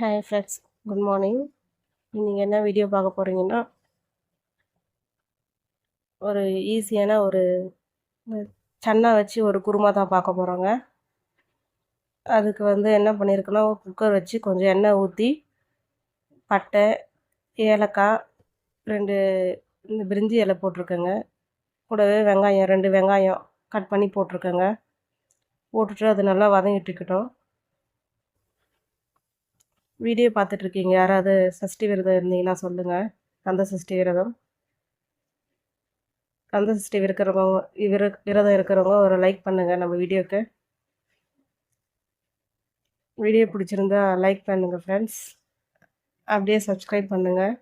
Hi friends good morning நீங்கள் என்ன video பார்க்க போகிறீங்கன்னா ஒரு ஈஸியான ஒரு சன்னா வச்சு ஒரு குருமா தான் பார்க்க போகிறோங்க அதுக்கு வந்து என்ன பண்ணியிருக்கேன்னா குக்கர் வச்சு கொஞ்சம் எண்ணெய் ஊற்றி பட்டை ஏலக்காய் ரெண்டு இந்த பிரிஞ்சி இலை போட்டிருக்கேங்க. கூடவே வெங்காயம் ரெண்டு வெங்காயம் கட் பண்ணி போட்டிருக்கேங்க. போட்டுட்டு அது நல்லா வதங்கிட்டுக்கிட்டோம் வீடியோ பார்த்துட்ருக்கீங்க. யாராவது சஷ்டி விரதம் இருந்தீங்கன்னா சொல்லுங்கள் கந்த சஷ்டி விரதம். கந்த சஷ்டி இருக்கிறவங்க விர விரதம் இருக்கிறவங்க ஒரு லைக் பண்ணுங்கள் நம்ம வீடியோக்கு. வீடியோ பிடிச்சிருந்தா லைக் பண்ணுங்கள் ஃப்ரெண்ட்ஸ் அப்படியே சப்ஸ்கிரைப் பண்ணுங்கள்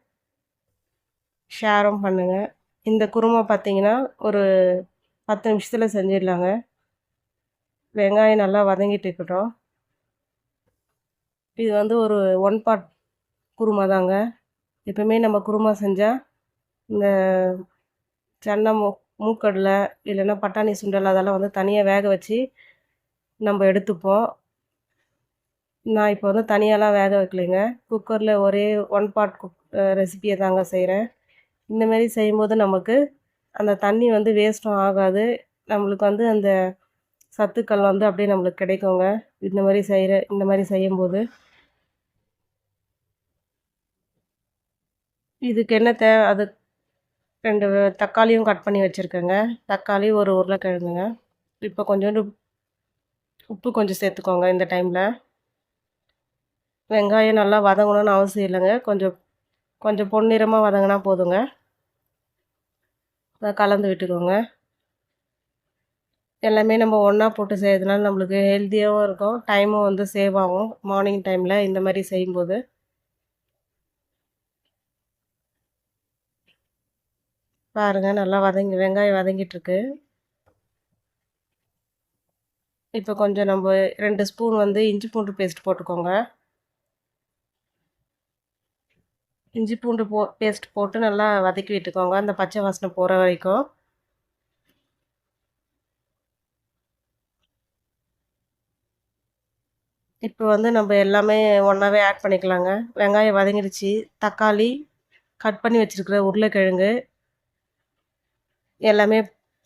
ஷேரும் பண்ணுங்கள் இந்த குருமா பார்த்தீங்கன்னா ஒரு பத்து நிமிஷத்தில் செஞ்சிடலாங்க. வெங்காயம் நல்லா வதங்கிட்டு இருக்கட்டும். இது வந்து ஒரு ஒன் பார்ட் குருமா தாங்க. எப்பவுமே நம்ம குருமா செஞ்சால் இந்த சென்னை மூ மூக்கடலை இல்லைன்னா பட்டாணி சுண்டல் அதெல்லாம் வந்து தனியாக வேக வச்சு நம்ம எடுத்துப்போம். நான் இப்போ வந்து தனியாலாம் வேக வைக்கலைங்க. குக்கரில் ஒரே ஒன் பார்ட் குக் ரெசிபியை தாங்க செய்கிறேன் இந்தமாரி செய்யும்போது நமக்கு அந்த தண்ணி வந்து வேஸ்ட்டும் ஆகாது. நம்மளுக்கு வந்து அந்த சத்துக்கள் வந்து அப்படியே நம்மளுக்கு கிடைக்குங்க. இந்த மாதிரி செய்கிற இந்த மாதிரி செய்யும்போது. இதுக்கு என்ன தேவை அது ரெண்டு தக்காளியும் கட் பண்ணி வச்சுருக்கேங்க. தக்காளி ஒரு உருளைக்கிழங்குங்க. இப்போ கொஞ்சோண்டு உப்பு கொஞ்சம் சேர்த்துக்கோங்க இந்த டைமில். வெங்காயம் நல்லா வதங்கணும்னு அவசியம் இல்லைங்க. கொஞ்சம் கொஞ்சம் பொன்னிறமாக வதங்கினா போதுங்க. அதை கலந்து விட்டுக்கோங்க. எல்லாமே நம்ம ஒன்றா போட்டு செய்யறதுனால நம்மளுக்கு ஹெல்த்தியாகவும் இருக்கும். டைமும் வந்து சேவ் ஆகும். மார்னிங் டைமில் இந்த மாதிரி செய்யும்போது. பாருங்கள் நல்லா வதங்கி வெங்காயம் வதங்கிட்டுருக்கு. இப்போ கொஞ்சம் நம்ம ரெண்டு ஸ்பூன் வந்து இஞ்சி பூண்டு பேஸ்ட் போட்டுக்கோங்க. இஞ்சி பூண்டு போ பேஸ்ட் போட்டு நல்லா வதக்கி விட்டுக்கோங்க அந்த பச்சை வாசனை போகிற வரைக்கும். இப்போ வந்து நம்ம எல்லாமே ஒன்றாவே ஆட் பண்ணிக்கலாங்க. வெங்காயம் வதங்கிடுச்சு. தக்காளி கட் பண்ணி வச்சுருக்கிற உருளைக்கிழங்கு எல்லாமே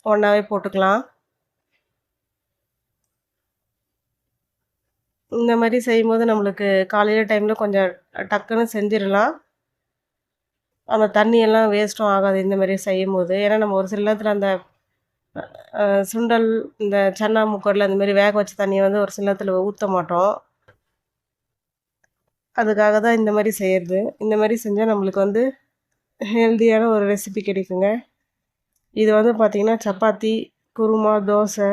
ஒன்றாவே போட்டுக்கலாம். இந்த மாதிரி செய்யும்போது நம்மளுக்கு காலையில் டைமில் கொஞ்சம் டக்குன்னு செஞ்சிடலாம். அந்த தண்ணியெல்லாம் வேஸ்ட்டும் ஆகாது இந்த மாதிரி செய்யும்போது. ஏன்னா நம்ம ஒரு சில நேரத்தில் அந்த சுண்டல் இந்த சன்னா முக்கடலை அந்த மாதிரி வேக வச்ச தண்ணியை வந்து ஒரு சில நேரத்தில் ஊற்ற மாட்டோம். அதுக்காக தான் இந்த மாதிரி செய்கிறது இந்த மாதிரி செஞ்சால் நம்மளுக்கு வந்து ஹெல்த்தியான ஒரு ரெசிபி கிடைக்குங்க. இது வந்து பார்த்திங்கன்னா சப்பாத்தி குருமா தோசை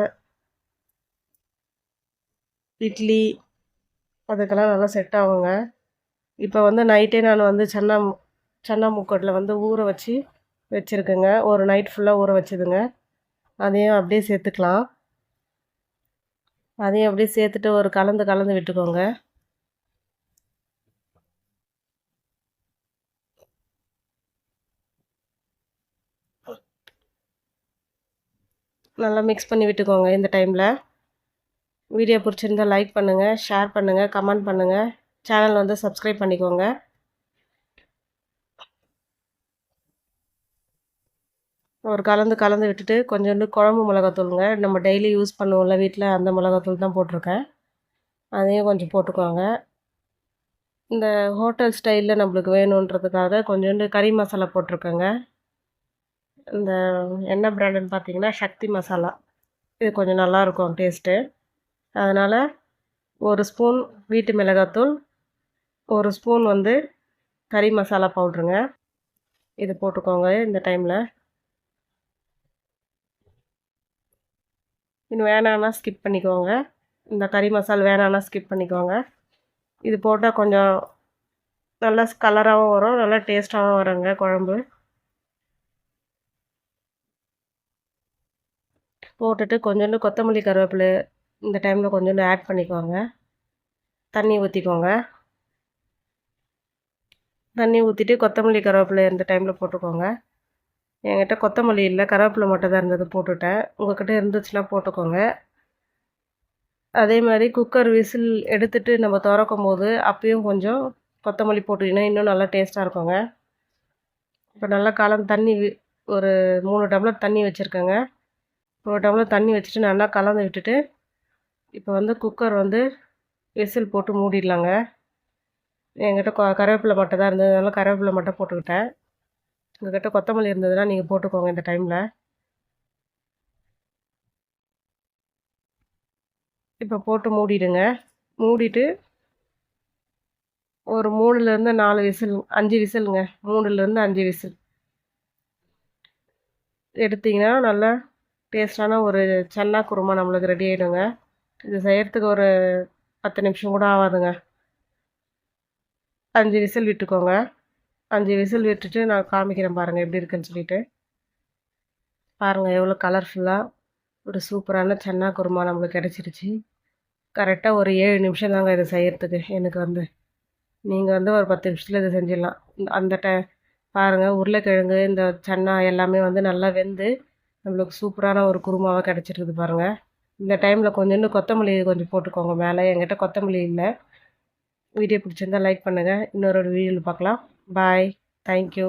இட்லி அதுக்கெல்லாம் நல்லா செட் ஆகுங்க. இப்போ வந்து நைட்டே நான் வந்து சன்னா சன்னா முக்கட்டில் வந்து ஊற வச்சு வச்சுருக்கேங்க. ஒரு நைட் ஃபுல்லாக ஊற வச்சுதுங்க. அதையும் அப்படியே சேர்த்துக்கலாம். அதையும் அப்படியே சேர்த்துட்டு ஒரு கலந்து கலந்து விட்டுக்கோங்க. நல்லா மிக்ஸ் பண்ணி விட்டுக்கோங்க இந்த டைமில் வீடியோ பிடிச்சிருந்தால் லைக் பண்ணுங்கள் ஷேர் பண்ணுங்கள் கமெண்ட் பண்ணுங்கள் சேனல் வந்து சப்ஸ்கிரைப் பண்ணிக்கோங்க. ஒரு கலந்து கலந்து விட்டுட்டு கொஞ்சோண்டு குழம்பு மிளகாத்தூளுங்க. நம்ம டெய்லி யூஸ் பண்ணுவோம்ல வீட்டில் அந்த மிளகாத்தூள் தான் போட்டிருக்கேன். அதையும் கொஞ்சம் போட்டுக்கோங்க. இந்த ஹோட்டல் ஸ்டைலில் நம்மளுக்கு வேணுன்றதுக்காக கொஞ்சோண்டு கறி மசாலா போட்டிருக்கேங்க. இந்த என்ன பிராண்டுன்னு பார்த்தீங்கன்னா சக்தி மசாலா. இது கொஞ்சம் நல்லாயிருக்கும் டேஸ்ட்டு அதனால் ஒரு ஸ்பூன் வீட்டு மிளகாத்தூள் ஒரு ஸ்பூன் வந்து கறி மசாலா பவுட்ருங்க இது போட்டுக்கோங்க இந்த டைமில் இன்னும் வேணான்னா ஸ்கிப் பண்ணிக்கோங்க. இந்த கறி மசாலா வேணான்னா ஸ்கிப் பண்ணிக்கோங்க. இது போட்டால் கொஞ்சம் நல்லா கலராகவும் வரும் நல்லா டேஸ்ட்டாகவும் வருங்க குழம்பு. போட்டுட்டு கொஞ்சோண்டு கொத்தமல்லி கருவேப்பிலை இந்த டைமில் கொஞ்சோண்டு ஆட் பண்ணிக்கோங்க. தண்ணி ஊற்றிக்கோங்க தண்ணி ஊற்றிட்டு கொத்தமல்லி கருவேப்பிலை இந்த டைமில் போட்டுக்கோங்க. என்கிட்ட கொத்தமல்லி இல்லை கருவேப்பிலை மட்டும் தான் இருந்தது போட்டுவிட்டேன் உங்கள்கிட்ட இருந்துச்சுன்னா போட்டுக்கோங்க. அதே மாதிரி குக்கர் விசில் எடுத்துகிட்டு நம்ம திறக்கும்போது அப்பயும் கொஞ்சம் கொத்தமல்லி போட்டுக்கினா இன்னும் நல்லா டேஸ்ட்டாக இருக்குங்க. இப்போ நல்லா காலம் தண்ணி ஒரு மூணு டம்ளர் தண்ணி வச்சுருக்கேங்க. ஒரு டம்ளர் தண்ணி வச்சுட்டு நல்லா கலந்து விட்டுட்டு இப்போ வந்து குக்கர் வந்து விசில் போட்டு மூடிடலாங்க. என்கிட்ட கொ கருவேப்பிலை மட்டும் தான் இருந்ததுனால கருவேப்பிலை மட்டும் போட்டுக்கிட்டேன். உங்கள்கிட்ட கொத்தமல்லி இருந்ததுன்னா நீங்கள் போட்டுக்கோங்க இந்த டைமில். இப்போ போட்டு மூடிடுங்க. மூடிட்டு ஒரு மூணுலேருந்து நாலு விசில் அஞ்சு விசிலுங்க. மூணுலேருந்து அஞ்சு விசில். எடுத்திங்கன்னா நல்லா டேஸ்டான ஒரு சன்னா குருமா நம்மளுக்கு ரெடி ஆகிடுங்க இது செய்கிறதுக்கு ஒரு பத்து நிமிஷம் கூட ஆகாதுங்க. அஞ்சு விசில் விட்டுக்கோங்க. அஞ்சு விசில் விட்டுட்டு நான் காமிக்கிறேன் பாருங்கள் எப்படி இருக்குன்னு சொல்லிட்டு. பாருங்கள் எவ்வளோ கலர்ஃபுல்லாக ஒரு சூப்பரான சன்னா குருமா நம்மளுக்கு கிடச்சிருச்சு. கரெக்டாக ஒரு ஏழு நிமிஷம் தாங்க இதை செய்கிறதுக்கு எனக்கு வந்து. நீங்கள் வந்து ஒரு பத்து நிமிஷத்தில் இதை செஞ்சிடலாம். அந்த டை பாருங்கள் உருளைக்கிழங்கு இந்த சன்னா எல்லாமே வந்து நல்லா வெந்து நம்மளுக்கு சூப்பரான ஒரு குருமாவாக கிடச்சிருக்குது பாருங்கள் இந்த டைமில் கொஞ்சோண்டு கொத்தமல்லி கொஞ்சம் போட்டுக்கோங்க மேலே. என்கிட்ட கொத்தமல்லி இல்லை. வீடியோ பிடிச்சிருந்தால் லைக் பண்ணுங்கள் இன்னொரு வீடியோவில் பார்க்கலாம். Bye thank you